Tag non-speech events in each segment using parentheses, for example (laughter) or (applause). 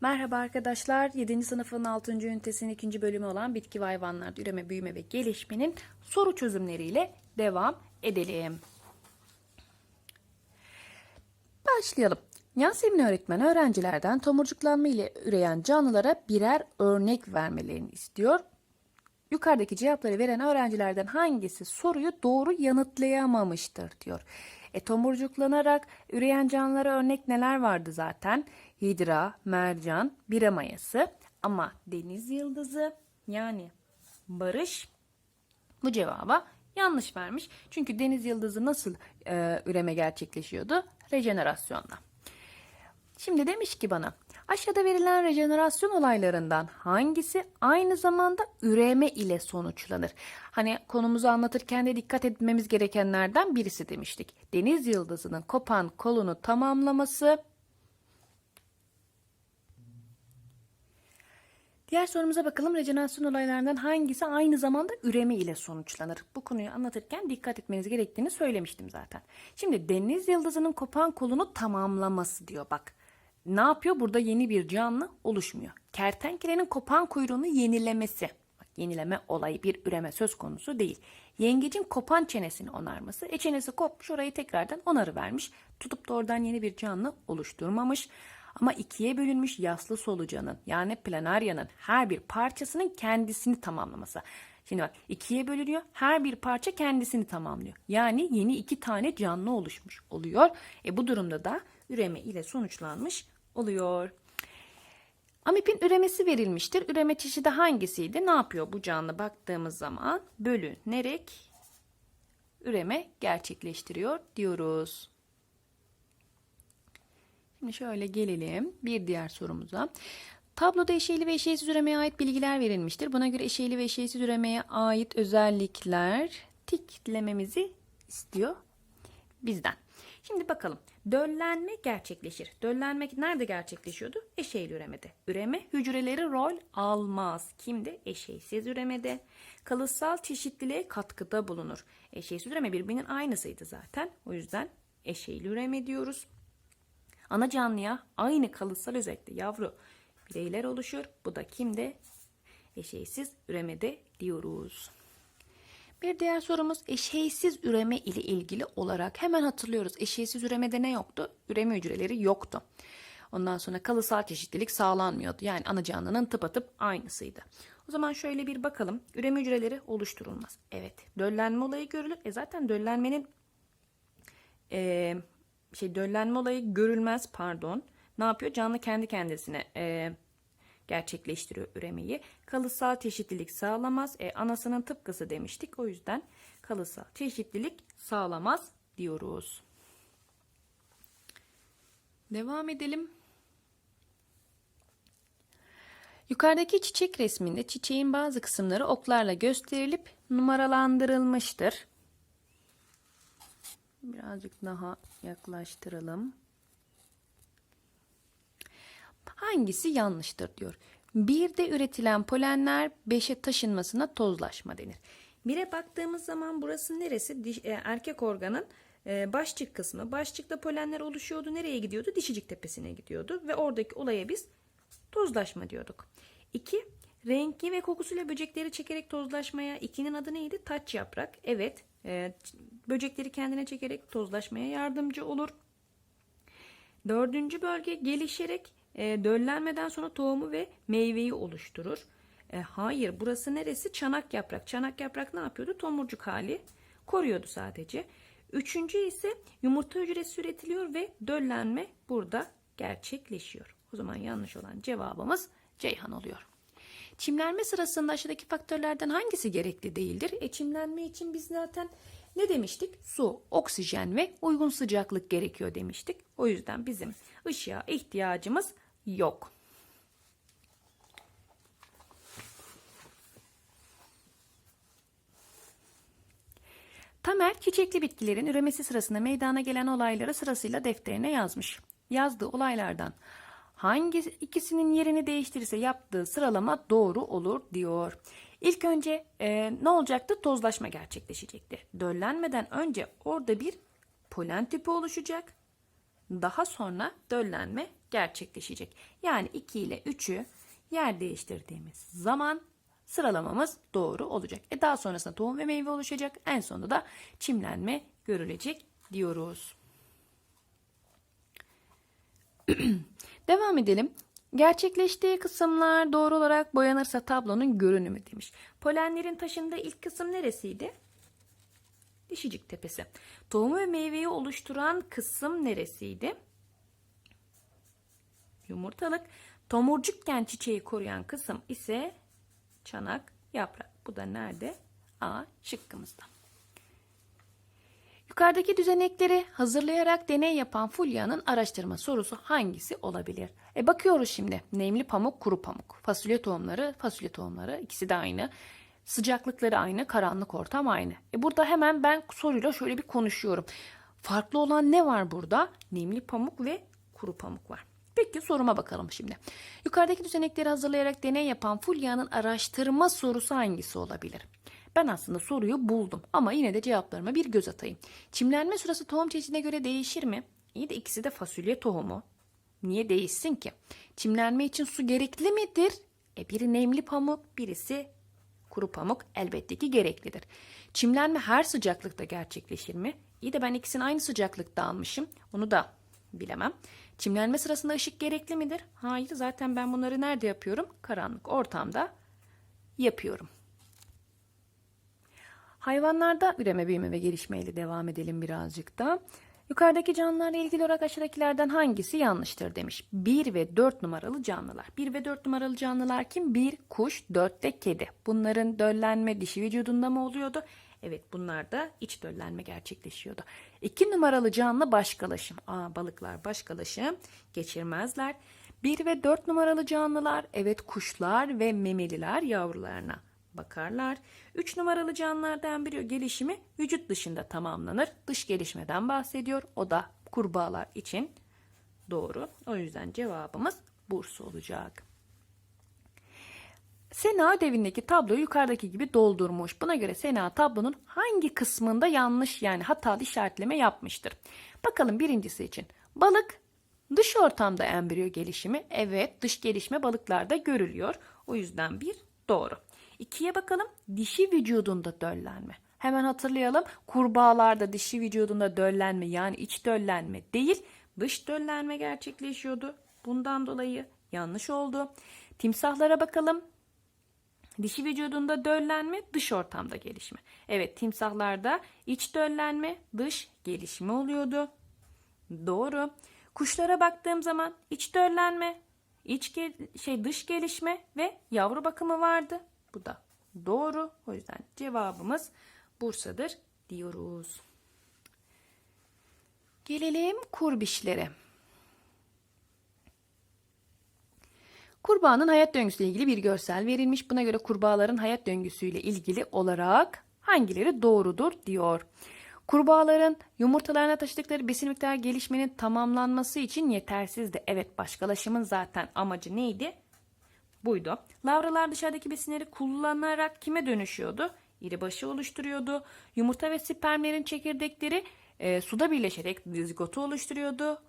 Merhaba arkadaşlar. 7. sınıfın 6. ünitesinin 2. bölümü olan bitki ve hayvanlarda üreme, büyüme ve gelişmenin soru çözümleriyle devam edelim. Başlayalım. Yasemin öğretmen öğrencilerden tomurcuklanma ile üreyen canlılara birer örnek vermelerini istiyor. Yukarıdaki cevapları veren öğrencilerden hangisi soruyu doğru yanıtlayamamıştır diyor. E tomurcuklanarak üreyen canlılara örnek neler vardı zaten? Hidra, mercan, bira mayası ama deniz yıldızı yani barış bu cevaba yanlış vermiş. Çünkü deniz yıldızı nasıl e, üreme gerçekleşiyordu? Rejenerasyonla. Şimdi demiş ki bana aşağıda verilen rejenerasyon olaylarından hangisi aynı zamanda üreme ile sonuçlanır? Hani konumuzu anlatırken de dikkat etmemiz gerekenlerden birisi demiştik. Deniz yıldızının kopan kolunu tamamlaması. Diğer sorumuza bakalım. Rejenerasyon olaylarından hangisi aynı zamanda üreme ile sonuçlanır? Bu konuyu anlatırken dikkat etmeniz gerektiğini söylemiştim zaten. Şimdi deniz yıldızının kopan kolunu tamamlaması diyor bak. Ne yapıyor? Burada yeni bir canlı oluşmuyor. Kertenkelenin kopan kuyruğunu yenilemesi. Bak, yenileme olayı bir üreme söz konusu değil. Yengecin kopan çenesini onarması. E çenesi kopmuş orayı tekrardan onarı vermiş. Tutup da oradan yeni bir canlı oluşturmamış. Ama ikiye bölünmüş yaslı solucanın yani planaryanın her bir parçasının kendisini tamamlaması. Şimdi bak ikiye bölünüyor. Her bir parça kendisini tamamlıyor. Yani yeni iki tane canlı oluşmuş oluyor. E bu durumda da üreme ile sonuçlanmış oluyor. Amipin üremesi verilmiştir. Üreme çeşidi hangisiydi? Ne yapıyor bu canlı baktığımız zaman? Bölünerek üreme gerçekleştiriyor diyoruz. Şöyle gelelim bir diğer sorumuza. Tabloda eşeğli ve eşeğsiz üremeye ait bilgiler verilmiştir. Buna göre eşeğli ve eşeğsiz üremeye ait özellikler tiklememizi istiyor bizden. Şimdi bakalım. Döllenme gerçekleşir. Döllenme nerede gerçekleşiyordu? Eşeğli üremede. Üreme hücreleri rol almaz. Kimde? Eşeğsiz üremede. Kalıtsal çeşitliliğe katkıda bulunur. Eşeğsiz üreme birbirinin aynısıydı zaten. O yüzden eşeğli üreme diyoruz. Ana canlıya aynı kalıtsal özellikle yavru bireyler oluşur. Bu da kimde? Eşeğsiz üremede diyoruz. Bir diğer sorumuz eşeğsiz üreme ile ilgili olarak hemen hatırlıyoruz. Eşeğsiz üremede ne yoktu? Üreme hücreleri yoktu. Ondan sonra kalısal çeşitlilik sağlanmıyordu. Yani ana canlının tıpatıp aynısıydı. O zaman şöyle bir bakalım. Üreme hücreleri oluşturulmaz. Evet. Döllenme olayı görülür. E zaten döllenmenin e, şey döllenme olayı görülmez pardon. Ne yapıyor? Canlı kendi kendisine e, gerçekleştiriyor üremeyi. Kalıtsal çeşitlilik sağlamaz. E, anasının tıpkısı demiştik. O yüzden kalıtsal çeşitlilik sağlamaz diyoruz. Devam edelim. Yukarıdaki çiçek resminde çiçeğin bazı kısımları oklarla gösterilip numaralandırılmıştır. Birazcık daha yaklaştıralım. Hangisi yanlıştır diyor. Bir de üretilen polenler beşe taşınmasına tozlaşma denir. Bire baktığımız zaman burası neresi? Diş, e, erkek organın e, başçık kısmı. Başçıkta polenler oluşuyordu. Nereye gidiyordu? Dişicik tepesine gidiyordu. Ve oradaki olaya biz tozlaşma diyorduk. İki, rengi ve kokusuyla böcekleri çekerek tozlaşmaya. İkinin adı neydi? Taç yaprak. Evet, e, böcekleri kendine çekerek tozlaşmaya yardımcı olur. Dördüncü bölge gelişerek e, döllenmeden sonra tohumu ve meyveyi oluşturur. E, hayır burası neresi? Çanak yaprak. Çanak yaprak ne yapıyordu? Tomurcuk hali koruyordu sadece. Üçüncü ise yumurta hücresi üretiliyor ve döllenme burada gerçekleşiyor. O zaman yanlış olan cevabımız Ceyhan oluyor. Çimlenme sırasında aşağıdaki faktörlerden hangisi gerekli değildir? E çimlenme için biz zaten ne demiştik? Su, oksijen ve uygun sıcaklık gerekiyor demiştik. O yüzden bizim ışığa ihtiyacımız yok. Tamer çiçekli bitkilerin üremesi sırasında meydana gelen olayları sırasıyla defterine yazmış. Yazdığı olaylardan hangi ikisinin yerini değiştirirse yaptığı sıralama doğru olur diyor. İlk önce e, ne olacaktı? Tozlaşma gerçekleşecekti. Döllenmeden önce orada bir polen tipi oluşacak. Daha sonra döllenme gerçekleşecek. Yani 2 ile 3'ü yer değiştirdiğimiz zaman sıralamamız doğru olacak. E daha sonrasında tohum ve meyve oluşacak. En sonunda da çimlenme görülecek diyoruz. (clears throat) Devam edelim. Gerçekleştiği kısımlar doğru olarak boyanırsa tablonun görünümü demiş. Polenlerin taşındığı ilk kısım neresiydi? Dişicik tepesi. Tohumu ve meyveyi oluşturan kısım neresiydi? Yumurtalık. Tomurcukken çiçeği koruyan kısım ise çanak, yaprak. Bu da nerede? A şıkkımızda. Yukarıdaki düzenekleri hazırlayarak deney yapan Fulya'nın araştırma sorusu hangisi olabilir? E bakıyoruz şimdi. Nemli pamuk, kuru pamuk. Fasulye tohumları, fasulye tohumları ikisi de aynı. Sıcaklıkları aynı, karanlık ortam aynı. E burada hemen ben soruyla şöyle bir konuşuyorum. Farklı olan ne var burada? Nemli pamuk ve kuru pamuk var. Peki soruma bakalım şimdi. Yukarıdaki düzenekleri hazırlayarak deney yapan Fulya'nın araştırma sorusu hangisi olabilir? Ben aslında soruyu buldum ama yine de cevaplarıma bir göz atayım. Çimlenme sırası tohum çeşidine göre değişir mi? İyi de ikisi de fasulye tohumu. Niye değişsin ki? Çimlenme için su gerekli midir? E biri nemli pamuk, birisi kuru pamuk elbette ki gereklidir. Çimlenme her sıcaklıkta gerçekleşir mi? İyi de ben ikisini aynı sıcaklıkta almışım. Onu da bilemem. Çimlenme sırasında ışık gerekli midir? Hayır zaten ben bunları nerede yapıyorum? Karanlık ortamda yapıyorum. Hayvanlarda üreme, büyüme ve gelişmeyle devam edelim birazcık da. Yukarıdaki canlılarla ilgili olarak aşağıdakilerden hangisi yanlıştır demiş. 1 ve 4 numaralı canlılar. 1 ve 4 numaralı canlılar kim? 1 kuş, 4 de kedi. Bunların döllenme dişi vücudunda mı oluyordu? Evet bunlar da iç döllenme gerçekleşiyordu. 2 numaralı canlı başkalaşım. Aa balıklar başkalaşım geçirmezler. 1 ve 4 numaralı canlılar evet kuşlar ve memeliler yavrularına bakarlar. 3 numaralı canlılarda embriyo gelişimi vücut dışında tamamlanır. Dış gelişmeden bahsediyor. O da kurbağalar için doğru. O yüzden cevabımız Bursa olacak. Sena ödevindeki tabloyu yukarıdaki gibi doldurmuş. Buna göre Sena tablonun hangi kısmında yanlış yani hatalı işaretleme yapmıştır? Bakalım birincisi için. Balık dış ortamda embriyo gelişimi. Evet dış gelişme balıklarda görülüyor. O yüzden bir doğru. İkiye bakalım dişi vücudunda döllenme. Hemen hatırlayalım kurbağalarda dişi vücudunda döllenme yani iç döllenme değil dış döllenme gerçekleşiyordu. Bundan dolayı yanlış oldu. Timsahlara bakalım. Dişi vücudunda döllenme, dış ortamda gelişme. Evet, timsahlarda iç döllenme, dış gelişme oluyordu. Doğru. Kuşlara baktığım zaman iç döllenme, iç şey dış gelişme ve yavru bakımı vardı. Bu da doğru. O yüzden cevabımız Bursa'dır diyoruz. Gelelim kurbişlere. Kurbağanın hayat döngüsüyle ilgili bir görsel verilmiş. Buna göre kurbağaların hayat döngüsüyle ilgili olarak hangileri doğrudur diyor. Kurbağaların yumurtalarına taşıdıkları besin miktarı gelişmenin tamamlanması için yetersizdi. Evet başkalaşımın zaten amacı neydi? Buydu. Lavralar dışarıdaki besinleri kullanarak kime dönüşüyordu? İri başı oluşturuyordu. Yumurta ve spermlerin çekirdekleri e, suda birleşerek zigotu oluşturuyordu.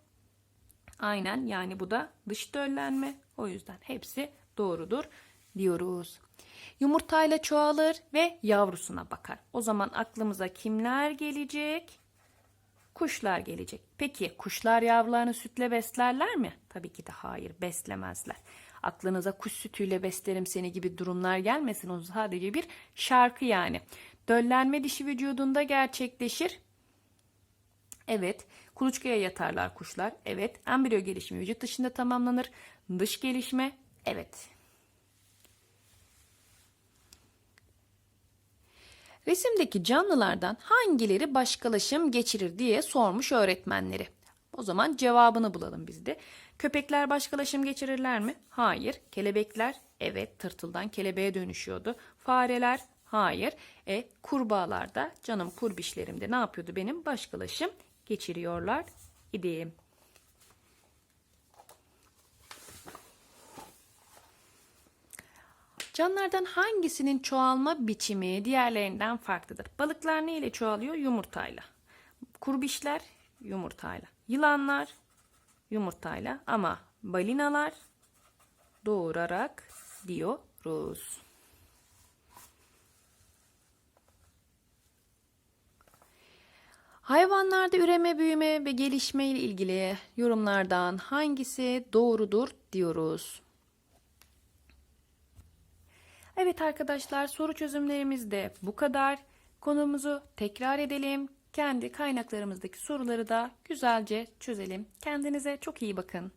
Aynen yani bu da dış döllenme. O yüzden hepsi doğrudur diyoruz. Yumurtayla çoğalır ve yavrusuna bakar. O zaman aklımıza kimler gelecek? Kuşlar gelecek. Peki kuşlar yavrularını sütle beslerler mi? Tabii ki de hayır beslemezler. Aklınıza kuş sütüyle beslerim seni gibi durumlar gelmesin. O sadece bir şarkı yani. Döllenme dişi vücudunda gerçekleşir. Evet. Kuluçkaya yatarlar kuşlar. Evet. Embriyo gelişimi vücut dışında tamamlanır. Dış gelişme. Evet. Resimdeki canlılardan hangileri başkalaşım geçirir diye sormuş öğretmenleri. O zaman cevabını bulalım biz de. Köpekler başkalaşım geçirirler mi? Hayır. Kelebekler evet tırtıldan kelebeğe dönüşüyordu. Fareler hayır. E kurbağalar da canım kurbişlerimde ne yapıyordu benim? Başkalaşım geçiriyorlar idi. Canlılardan hangisinin çoğalma biçimi diğerlerinden farklıdır? Balıklar ne ile çoğalıyor? Yumurtayla. Kurbişler yumurtayla. Yılanlar yumurtayla ama balinalar doğurarak diyoruz. Hayvanlarda üreme, büyüme ve gelişme ile ilgili yorumlardan hangisi doğrudur diyoruz. Evet arkadaşlar soru çözümlerimiz de bu kadar. Konumuzu tekrar edelim. Kendi kaynaklarımızdaki soruları da güzelce çözelim. Kendinize çok iyi bakın.